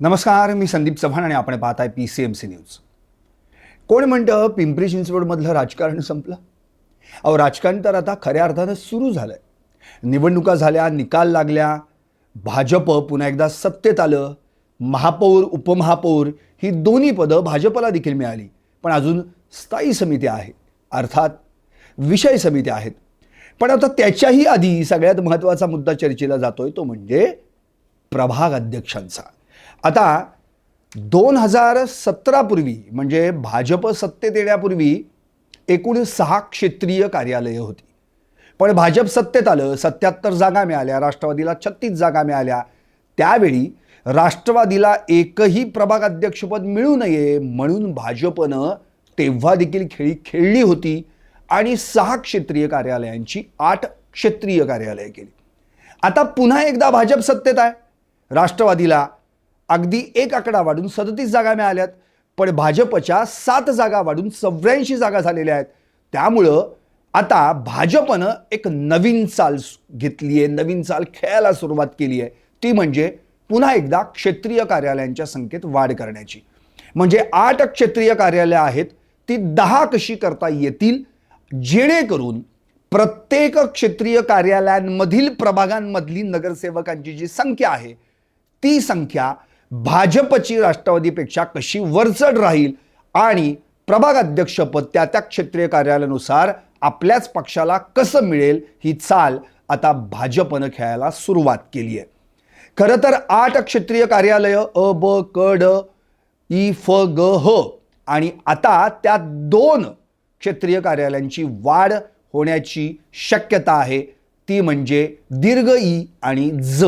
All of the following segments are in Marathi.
नमस्कार मी संदीप चव्हाण आणि आपण पाहत आहे P C M C news कोण म्हणतं पिंपरी चिंचवडमधलं राजकारण संपलं? अहो राजकारण तर आता खऱ्या अर्थानं सुरू झालं आहे निवडणुका झाल्या निकाल लागल्या भाजप पुन्हा एकदा सत्तेत आलं महापौर उपमहापौर ही दोन्ही पदं भाजपला देखील मिळाली. पण अजून स्थायी समिती आहे अर्थात विषय समित्या आहेत. पण आता त्याच्याही आधी सगळ्यात महत्त्वाचा मुद्दा चर्चेला जातोय तो म्हणजे प्रभाग अध्यक्षांचा. आता दोन हजार सतरापूर्वी म्हणजे भाजप सत्तेत येण्यापूर्वी एकूण सहा क्षेत्रीय कार्यालयं होती. पण भाजप सत्तेत आलं सत्याहत्तर जागा मिळाल्या राष्ट्रवादीला छत्तीस जागा मिळाल्या. त्यावेळी राष्ट्रवादीला एकही प्रभाग अध्यक्षपद मिळू नये म्हणून भाजपनं तेव्हा देखील खेळी खेळली होती आणि सहा क्षेत्रीय कार्यालयांची आठ क्षेत्रीय कार्यालयं केली. आता पुन्हा एकदा भाजप सत्तेत आहे. राष्ट्रवादीला अगदी एक आकडा वाढून सदतीस जागा मिळाल्यात पण भाजपच्या सात जागा वाढून चौऱ्याऐंशी जागा झालेल्या आहेत. त्यामुळं आता भाजपनं एक नवीन चाल घेतली आहे नवीन चाल खेळायला सुरुवात केली आहे ती म्हणजे पुन्हा एकदा क्षेत्रीय कार्यालयांच्या संख्येत वाढ करण्याची. म्हणजे आठ क्षेत्रीय कार्यालयं आहेत ती दहा कशी करता येतील? जेणेकरून प्रत्येक क्षेत्रीय कार्यालयांमधील प्रभागांमधली नगरसेवकांची जी संख्या आहे ती संख्या भाजपची राष्ट्रवादीपेक्षा कशी वरचढ राहील आणि प्रभाग अध्यक्षपद त्या त्या क्षेत्रीय कार्यालयानुसार आपल्याच पक्षाला कसं मिळेल ही चाल आता भाजपनं खेळायला सुरुवात केली आहे. खरं तर आठ क्षेत्रीय कार्यालय अ ब क ड ई फ ग ह आणि आता त्या दोन क्षेत्रीय कार्यालयांची वाढ होण्याची शक्यता आहे. ती म्हणजे दीर्घ ई आणि ज.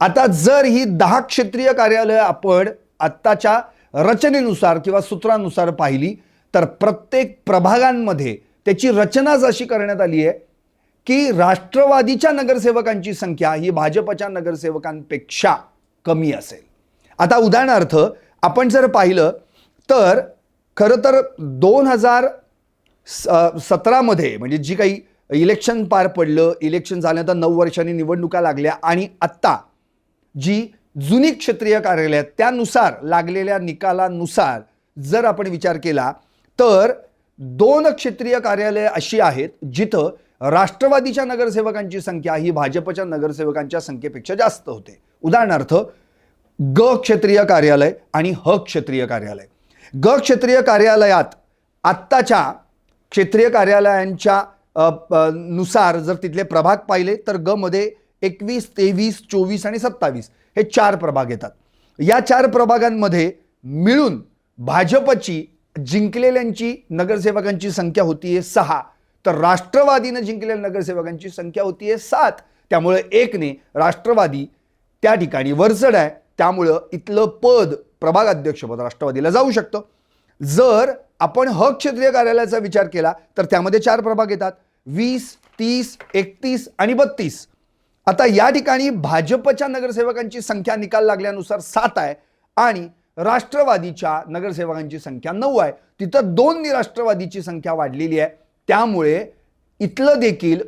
आता जर ही दहा क्षेत्रीय कार्यालयं आपण आत्ताच्या रचनेनुसार किंवा सूत्रानुसार पाहिली तर प्रत्येक प्रभागांमध्ये त्याची रचनाच अशी करण्यात आली आहे की राष्ट्रवादीच्या नगरसेवकांची संख्या ही भाजपच्या नगरसेवकांपेक्षा कमी असेल. आता उदाहरणार्थ आपण जर पाहिलं तर खरं तर दोन हजार सतरामध्ये म्हणजे जी काही इलेक्शन पार पडलं इलेक्शन झाल्यानंतर नऊ वर्षांनी निवडणुका लागल्या आणि आत्ता जी जुनी क्षेत्रीय कार्यालय आहेत त्यानुसार लागलेल्या निकालानुसार जर आपण विचार केला तर दोन क्षेत्रीय कार्यालयं अशी आहेत जिथं राष्ट्रवादीच्या नगरसेवकांची संख्या ही भाजपच्या नगरसेवकांच्या संख्येपेक्षा जास्त होते. उदाहरणार्थ ग क्षेत्रीय कार्यालय आणि ह क्षेत्रीय कार्यालय. ग क्षेत्रीय कार्यालयात आत्ताच्या क्षेत्रीय कार्यालयांच्या प- नुसार जर तिथले प्रभाग पाहिले तर ग मध्ये एकवीस तेवीस चोवीस आणि सत्तावीस हे चार प्रभाग येतात. या चार प्रभागांमध्ये मिळून भाजपची जिंकलेल्यांची नगरसेवकांची संख्या होतीये सहा. तर राष्ट्रवादीनं जिंकलेल्या नगरसेवकांची संख्या होतीये सात. त्यामुळे एकने राष्ट्रवादी त्या ठिकाणी वरचढ आहे. त्यामुळं इथलं पद प्रभाग अध्यक्षपद राष्ट्रवादीला जाऊ शकतं. जर आपण ह क्षेत्रीय कार्यालयाचा विचार केला तर त्यामध्ये चार प्रभाग येतात. वीस तीस एकतीस आणि बत्तीस. आता या ठिकाणी भाजपच्या नगरसेवकांची संख्या निकाल लागल्यानुसार सात आहे आणि राष्ट्रवादीच्या नगरसेवकांची संख्या नऊ आहे. तिथं दोन राष्ट्रवादीची संख्या वाढलेली आहे. त्यामुळे इथलं देखील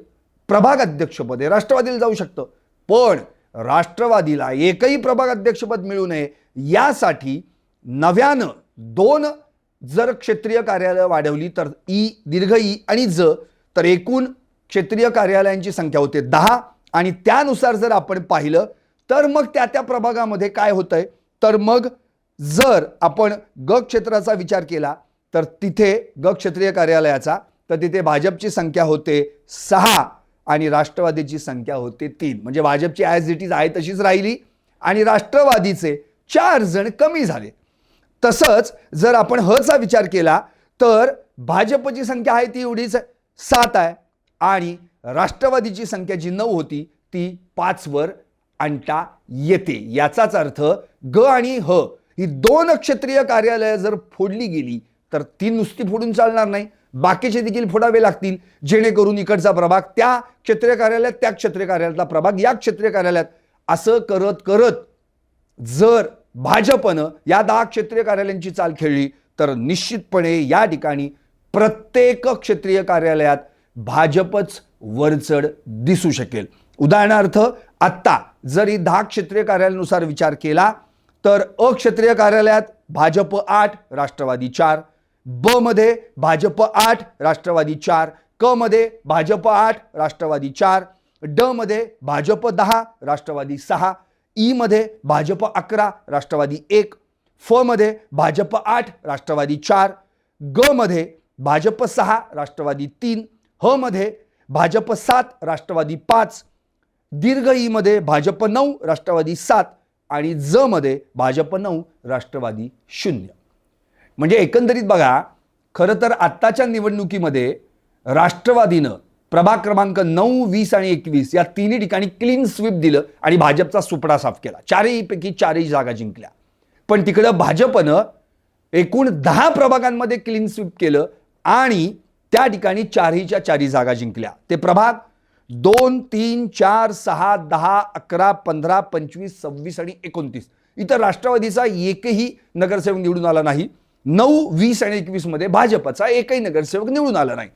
प्रभाग अध्यक्षपद आहे. राष्ट्रवादीला जाऊ शकतं पण राष्ट्रवादीला एकही प्रभाग अध्यक्षपद मिळू नये. यासाठी नव्यानं दोन जर क्षेत्रीय कार्यालय वाढवली तर ई दीर्घ ई आणि ज तर एकूण क्षेत्रीय कार्यालयांची संख्या होते दहा. आणि त्यानुसार जर आपण पाहिलं तर मग त्या त्या प्रभागामध्ये काय होतंय? तर मग जर आपण ग क्षेत्राचा विचार केला तर तिथे ग क्षेत्रीय कार्यालयाचा तर तिथे भाजपची संख्या होते सहा आणि राष्ट्रवादीची संख्या होते तीन. म्हणजे भाजपची ॲज इट इज आहे तशीच राहिली आणि राष्ट्रवादीचे चार जण कमी झाले. तसंच जर आपण हचा विचार केला तर भाजपची संख्या आहे ती एवढीच सात आहे आणि राष्ट्रवादीची संख्या जी नऊ होती ती पाचवर आणता येते. याचाच अर्थ ग आणि ह ही दोन क्षेत्रीय कार्यालयं जर फोडली गेली तर ती नुसती फोडून चालणार नाही. बाकीचे देखील फोडावे लागतील. जेणेकरून इकडचा प्रभाग त्या क्षेत्रीय कार्यालयात त्या क्षेत्रीय कार्यालयातला प्रभाग या क्षेत्रीय कार्यालयात असं करत करत जर भाजपनं या दहा क्षेत्रीय कार्यालयांची चाल खेळली तर निश्चितपणे या ठिकाणी प्रत्येक क्षेत्रीय कार्यालयात भाजपच वरचढ दिसू शकेल. उदाहरणार्थ आत्ता जरी दहा क्षेत्रीय कार्यालयानुसार विचार केला तर अक्षत्रिय कार्यालयात भाजप आठ राष्ट्रवादी चार. ब मध्ये भाजप आठ राष्ट्रवादी चार. क मध्ये भाजप आठ राष्ट्रवादी चार. ड मध्ये भाजप दहा राष्ट्रवादी सहा. ई मध्ये भाजप अकरा राष्ट्रवादी एक. फ मध्ये भाजप आठ राष्ट्रवादी चार. ग मध्ये भाजप सहा राष्ट्रवादी तीन. ह मध्ये भाजप सात राष्ट्रवादी पाच. दीर्घ ई मध्ये भाजप नऊ राष्ट्रवादी सात आणि ज मध्ये भाजप नऊ राष्ट्रवादी शून्य. म्हणजे एकंदरीत बघा खरं तर आत्ताच्या निवडणुकीमध्ये राष्ट्रवादीनं प्रभाग क्रमांक नऊ वीस आणि एकवीस या तिन्ही ठिकाणी क्लीन स्वीप दिलं आणि भाजपचा सुपडा साफ केला. चारहीपैकी चारही जागा जिंकल्या. पण तिकडं भाजपनं एकूण दहा प्रभागांमध्ये क्लीन स्वीप केलं आणि त्या ठिकाणी चारहीच्या चारही जागा जिंकल्या. ते प्रभाग दोन तीन चार सहा दहा अकरा पंधरा पंचवीस सव्वीस आणि एकोणतीस. इतर राष्ट्रवादीचा एकही नगरसेवक निवडून आला नाही. नऊ वीस आणि एकवीसमध्ये भाजपचा एकही नगरसेवक निवडून आला नाही.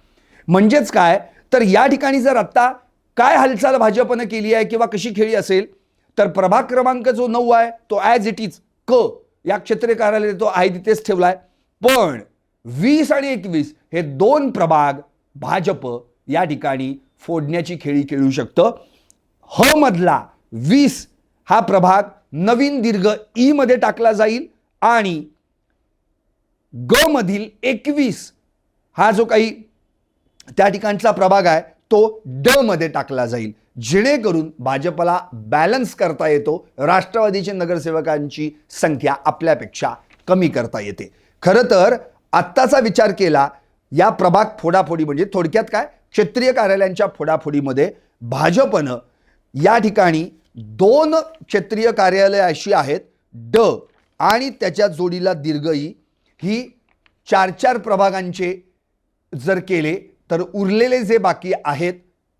म्हणजेच काय? तर या ठिकाणी जर आत्ता काय हालचाल भाजपनं केली आहे किंवा कशी खेळी असेल तर प्रभाग क्रमांक जो नऊ आहे तो ॲज इट इज क. या क्षेत्रीय कार्यालय तो आहे तिथेच आहे पण वीस आणि एकवीस हे दोन प्रभाग भाजप या ठिकाणी फोडण्याची खेळी खेळू शकतं. ह मधला वीस हा प्रभाग नवीन दीर्घ ई मध्ये टाकला जाईल आणि ग मधील एकवीस हा जो काही त्या ठिकाणचा प्रभाग आहे तो ड मध्ये टाकला जाईल. जेणेकरून भाजपला बॅलन्स करता येतो राष्ट्रवादीच्या नगरसेवकांची संख्या आपल्यापेक्षा कमी करता येते. खरं तर आत्ताचा विचार केला या प्रभाग फोडाफोडी म्हणजे थोडक्यात काय? क्षेत्रीय कार्यालयांच्या फोडाफोडीमध्ये भाजपनं या ठिकाणी दोन क्षेत्रीय कार्यालय अशी आहेत ड आणि त्याच्या जोडीला दीर्घई ही चार चार प्रभागांचे जर केले तर उरलेले जे बाकी आहेत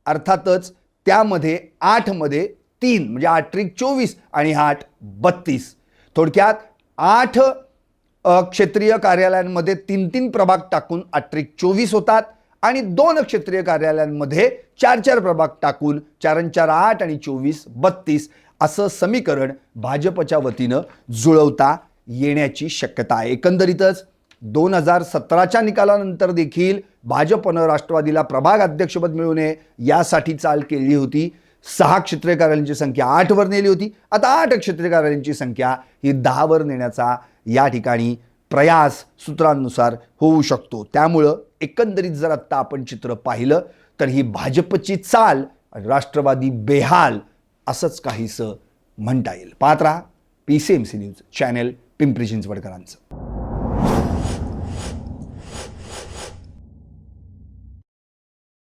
अर्थातच त्यामध्ये आठमध्ये तीन म्हणजे आठ त्रिक चोवीस आणि आठ बत्तीस. थोडक्यात आठ क्षेत्रीय कार्यालयांमध्ये तीन तीन प्रभाग टाकून आठ चोवीस होतात आणि दोन क्षेत्रीय कार्यालयांमध्ये चार चार प्रभाग टाकून चार चार आठ आणि चोवीस बत्तीस असं समीकरण भाजपच्या वतीनं जुळवता येण्याची शक्यता आहे. एकंदरीतच दोन हजार सतराच्या निकालानंतर देखील भाजपनं राष्ट्रवादीला प्रभाग अध्यक्षपद मिळू नये यासाठी चाल केली होती. सहा क्षेत्रीय कार्यालयांची संख्या आठवर नेली होती. आता आठ क्षेत्रीय कार्यालयांची संख्या ही दहावर नेण्याचा या ठिकाणी प्रयास सूत्रांनुसार होऊ शकतो. त्यामुळं एकंदरीत जर आत्ता आपण चित्र पाहिलं तर ही भाजपची चाल आणि राष्ट्रवादी बेहाल असंच काहीसं म्हणता येईल. पाहत राहा P C M C news channel Pimpri चिंचवडकरांचं.